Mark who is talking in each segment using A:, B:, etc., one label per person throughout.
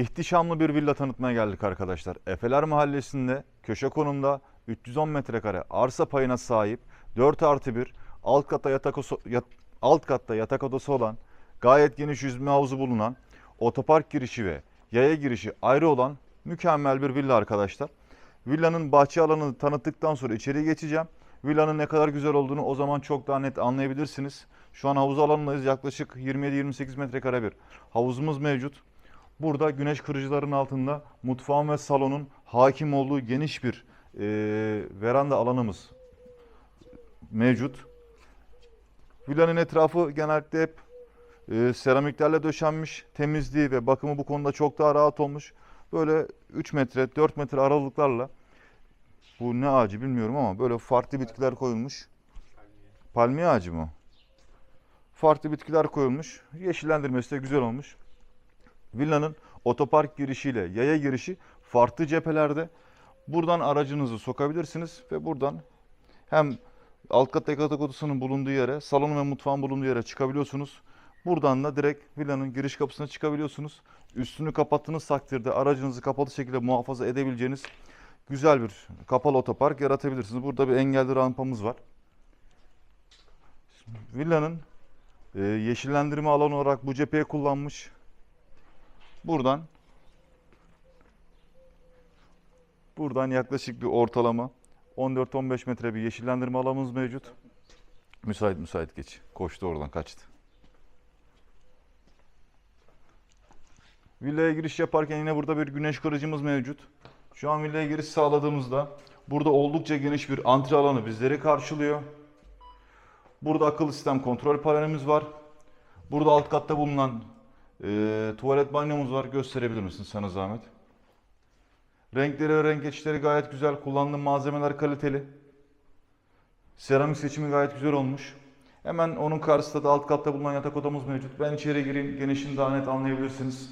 A: İhtişamlı bir villa tanıtmaya geldik arkadaşlar. Efeler Mahallesi'nde köşe konumda 310 metrekare arsa payına sahip 4 artı 1 alt katta yatak, alt katta yatak odası olan gayet geniş yüzme havuzu bulunan otopark girişi ve yaya girişi ayrı olan mükemmel bir villa arkadaşlar. Villanın bahçe alanını tanıttıktan sonra içeriye geçeceğim. Villanın ne kadar güzel olduğunu o zaman çok daha net anlayabilirsiniz. Şu an havuz alanındayız. Yaklaşık 27-28 metrekare bir havuzumuz mevcut. Burada güneş kırıcıların altında mutfağın ve salonun hakim olduğu geniş bir e, veranda alanımız mevcut. Villanın etrafı genellikle hep e, seramiklerle döşenmiş. Temizliği ve bakımı bu konuda çok daha rahat olmuş. Böyle 3 metre, 4 metre aralıklarla bu ne ağacı bilmiyorum ama böyle farklı bitkiler koyulmuş. Palmiye ağacı mı? Farklı bitkiler koyulmuş. Yeşillendirmesi de güzel olmuş. Villanın otopark girişiyle yaya girişi farklı cephelerde. Buradan aracınızı sokabilirsiniz ve buradan hem alt katta yatak odasının bulunduğu yere, salon ve mutfağın bulunduğu yere çıkabiliyorsunuz. Buradan da direkt villanın giriş kapısına çıkabiliyorsunuz. Üstünü kapattığınız takdirde aracınızı kapalı şekilde muhafaza edebileceğiniz güzel bir kapalı otopark yaratabilirsiniz. Burada bir engelli rampamız var. Villanın e, yeşillendirme alanı olarak bu cepheyi kullanmış. Buradan buradan yaklaşık bir ortalama 14-15 metre bir yeşillendirme alanımız mevcut. Müsait müsait geç. Koştu oradan kaçtı. Villaya giriş yaparken yine burada bir güneş kırıcımız mevcut. Şu an villaya giriş sağladığımızda burada oldukça geniş bir antre alanı bizleri karşılıyor. Burada akıllı sistem kontrol panelimiz var. Burada alt katta bulunan e, tuvalet banyomuz var. Gösterebilir misin sana zahmet? Renkleri ve renk geçişleri gayet güzel. Kullandığım malzemeler kaliteli. Seramik seçimi gayet güzel olmuş. Hemen onun karşısında da alt katta bulunan yatak odamız mevcut. Ben içeri gireyim. Genişini daha net anlayabilirsiniz.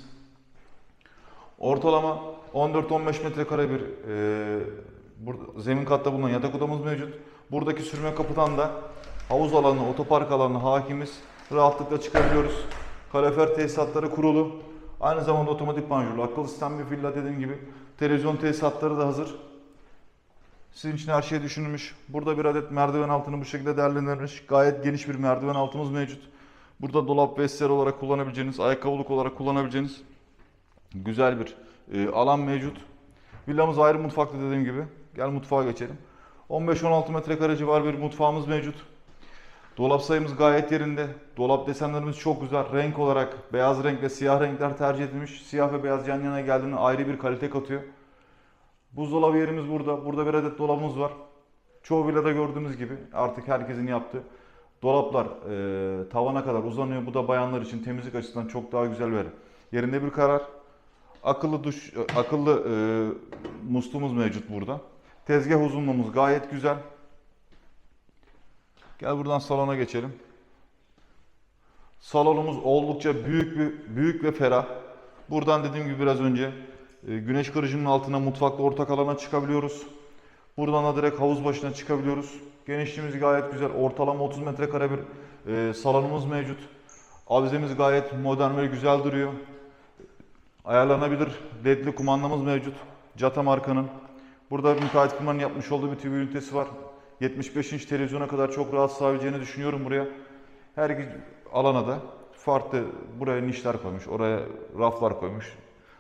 A: Ortalama 14-15 metrekare bir e, burada, zemin katta bulunan yatak odamız mevcut. Buradaki sürme kapıdan da havuz alanı, otopark alanına hakimiz. Rahatlıkla çıkabiliyoruz. Kalefer tesisatları kurulu. Aynı zamanda otomatik banjurlu. Akıllı sistem bir villa dediğim gibi. Televizyon tesisatları da hazır. Sizin için her şey düşünülmüş. Burada bir adet merdiven altını bu şekilde değerlendirilmiş. Gayet geniş bir merdiven altımız mevcut. Burada dolap ve ster olarak kullanabileceğiniz, ayakkabılık olarak kullanabileceğiniz güzel bir e, alan mevcut. Villamız ayrı mutfaklı dediğim gibi. Gel mutfağa geçelim. 15-16 metrekare civar bir mutfağımız mevcut. Dolap sayımız gayet yerinde. Dolap desenlerimiz çok güzel. Renk olarak beyaz renk ve siyah renkler tercih edilmiş. Siyah ve beyaz yan yana geldiğinde ayrı bir kalite katıyor. Buzdolabı yerimiz burada. Burada bir adet dolabımız var. Çoğu villada gördüğümüz gibi artık herkesin yaptığı dolaplar e, tavana kadar uzanıyor. Bu da bayanlar için temizlik açısından çok daha güzel bir yerinde bir karar. Akıllı duş, akıllı e, musluğumuz mevcut burada. Tezgah uzunluğumuz gayet güzel. Gel buradan salona geçelim. Salonumuz oldukça büyük bir büyük ve ferah. Buradan dediğim gibi biraz önce e, güneş kırıcının altına mutfakla ortak alana çıkabiliyoruz. Buradan da direkt havuz başına çıkabiliyoruz. Genişliğimiz gayet güzel. Ortalama 30 metrekare bir e, salonumuz mevcut. Avizemiz gayet modern ve güzel duruyor. Ayarlanabilir ledli kumandamız mevcut. Jata markanın. Burada müteahhit firmanın yapmış olduğu bir TV ünitesi var. 75 inç televizyona kadar çok rahat sığabileceğini düşünüyorum buraya. Her alana da farklı buraya nişler koymuş, oraya raflar koymuş.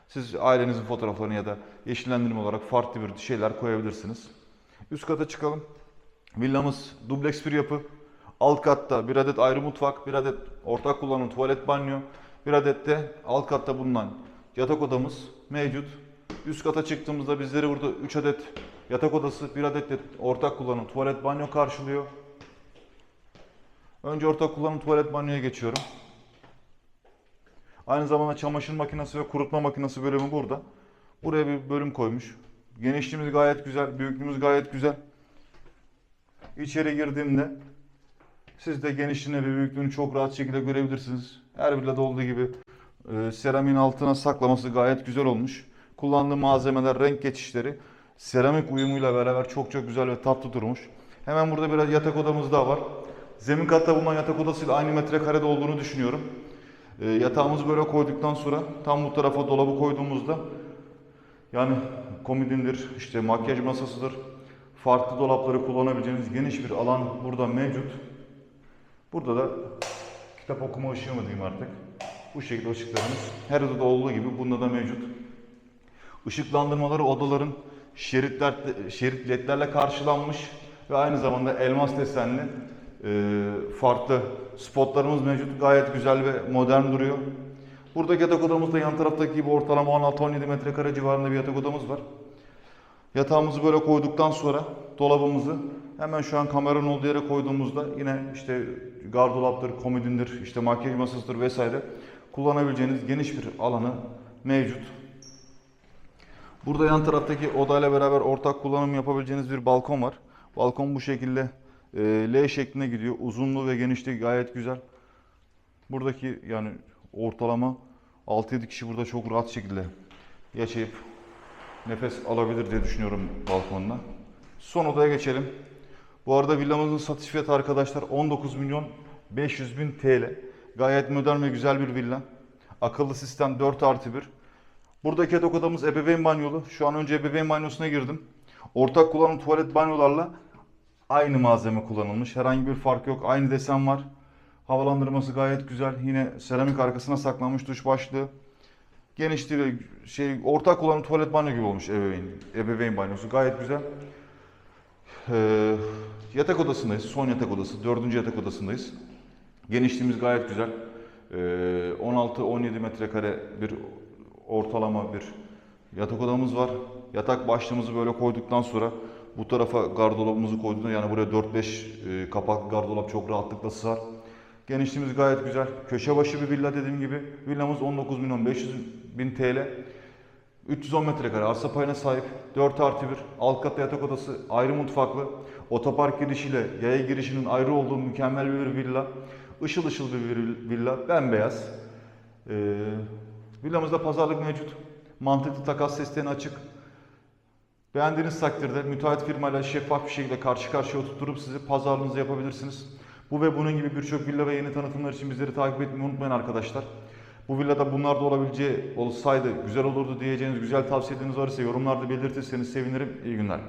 A: Siz ailenizin fotoğraflarını ya da yeşillendirme olarak farklı bir şeyler koyabilirsiniz. Üst kata çıkalım. Villamız dubleks bir yapı. Alt katta bir adet ayrı mutfak, bir adet ortak kullanım tuvalet banyo, bir adet de alt katta bulunan yatak odamız mevcut. Üst kata çıktığımızda bizleri burada 3 adet yatak odası, bir adet de ortak kullanım tuvalet banyo karşılıyor. Önce ortak kullanım tuvalet banyoya geçiyorum. Aynı zamanda çamaşır makinesi ve kurutma makinesi bölümü burada. Buraya bir bölüm koymuş. Genişliğimiz gayet güzel, büyüklüğümüz gayet güzel. İçeri girdiğimde siz de genişliğini ve büyüklüğünü çok rahat şekilde görebilirsiniz. Her villada olduğu gibi e, seramiğin altına saklaması gayet güzel olmuş. Kullandığım malzemeler, renk geçişleri seramik uyumuyla beraber çok çok güzel ve tatlı durmuş. Hemen burada biraz yatak odamız daha var. Zemin katta bulunan yatak odasıyla aynı metrekarede olduğunu düşünüyorum. E, yatağımızı böyle koyduktan sonra tam bu tarafa dolabı koyduğumuzda yani komodindir, işte makyaj masasıdır, farklı dolapları kullanabileceğiniz geniş bir alan burada mevcut. Burada da kitap okuma ışığı mı diyeyim artık. Bu şekilde ışıklarımız her odada olduğu gibi bunda da mevcut. Işıklandırmaları odaların şeritler, şerit ledlerle karşılanmış ve aynı zamanda elmas desenli e, farklı spotlarımız mevcut. Gayet güzel ve modern duruyor. Buradaki yatak odamızda yan taraftaki gibi ortalama 16-17 metrekare civarında bir yatak odamız var. Yatağımızı böyle koyduktan sonra dolabımızı hemen şu an kameranın olduğu yere koyduğumuzda yine işte gardolaptır, komodindir, işte makyaj masasıdır vesaire kullanabileceğiniz geniş bir alanı mevcut. Burada yan taraftaki odayla beraber ortak kullanım yapabileceğiniz bir balkon var. Balkon bu şekilde e, L şeklinde gidiyor. Uzunluğu ve genişliği gayet güzel. Buradaki yani ortalama 6-7 kişi burada çok rahat şekilde yaşayıp nefes alabilir diye düşünüyorum balkonda. Son odaya geçelim. Bu arada villamızın satış fiyatı arkadaşlar 19 milyon 500 bin TL. Gayet modern ve güzel bir villa. Akıllı sistem 4 artı 1. Buradaki yatak odamız ebeveyn banyolu. Şu an önce ebeveyn banyosuna girdim. Ortak kullanım tuvalet banyolarla aynı malzeme kullanılmış. Herhangi bir fark yok. Aynı desen var. Havalandırması gayet güzel. Yine seramik arkasına saklanmış duş başlığı. Genişliği şey ortak kullanım tuvalet banyo gibi olmuş ebeveyn. Ebeveyn banyosu gayet güzel. Ee, yatak odasındayız. Son yatak odası. Dördüncü yatak odasındayız. Genişliğimiz gayet güzel. Ee, 16-17 metrekare bir ortalama bir yatak odamız var. Yatak başlığımızı böyle koyduktan sonra bu tarafa gardırobumuzu koyduğunda yani buraya 4-5 e, kapaklı gardırop çok rahatlıkla sığar. Genişliğimiz gayet güzel. Köşe başı bir villa dediğim gibi. Villamız 19 milyon 500 bin TL. 310 metrekare arsa payına sahip. 4 artı 1. Alt katta yatak odası. Ayrı mutfaklı. Otopark girişiyle yaya girişinin ayrı olduğu mükemmel bir villa. Işıl ışıl bir villa. Bembeyaz. Ee, villamızda pazarlık mevcut. Mantıklı takas desteğine açık. Beğendiğiniz takdirde müteahhit firmayla şeffaf bir şekilde karşı karşıya oturtup sizi pazarlığınızı yapabilirsiniz. Bu ve bunun gibi birçok villa ve yeni tanıtımlar için bizleri takip etmeyi unutmayın arkadaşlar. Bu villada bunlar da olabileceği olsaydı güzel olurdu diyeceğiniz güzel tavsiyeleriniz varsa yorumlarda belirtirseniz sevinirim. İyi günler.